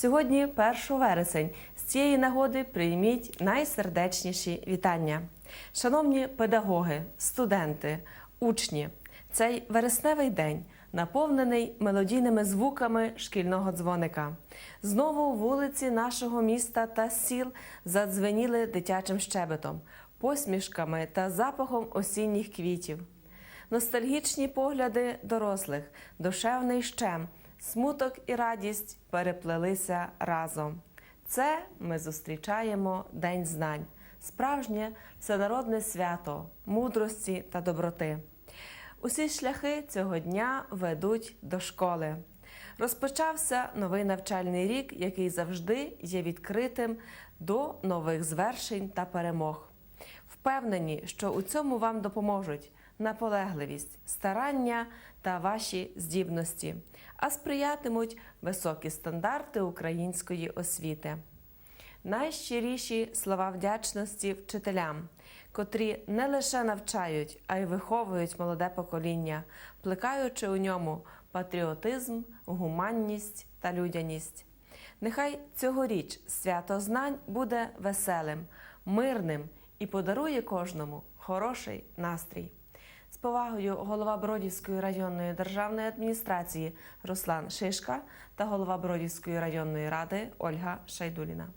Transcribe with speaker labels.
Speaker 1: Сьогодні 1 вересень. З цієї нагоди прийміть найсердечніші вітання. Шановні педагоги, студенти, учні, цей вересневий день наповнений мелодійними звуками шкільного дзвоника. Знову вулиці нашого міста та сіл задзвеніли дитячим щебетом, посмішками та запахом осінніх квітів. Ностальгічні погляди дорослих, душевний щем, смуток і радість переплелися разом. Це ми зустрічаємо День знань, справжнє всенародне свято, мудрості та доброти. Усі шляхи цього дня ведуть до школи. Розпочався новий навчальний рік, який завжди є відкритим до нових звершень та перемог. Впевнені, що у цьому вам допоможуть наполегливість, старання та ваші здібності, а сприятимуть високі стандарти української освіти. Найщиріші слова вдячності вчителям, котрі не лише навчають, а й виховують молоде покоління, плекаючи у ньому патріотизм, гуманність та людяність. Нехай цьогоріч свято знань буде веселим, мирним і подарує кожному хороший настрій. З повагою голова Бродівської районної державної адміністрації Руслан Шишка та голова Бродівської районної ради Ольга Шайдуліна.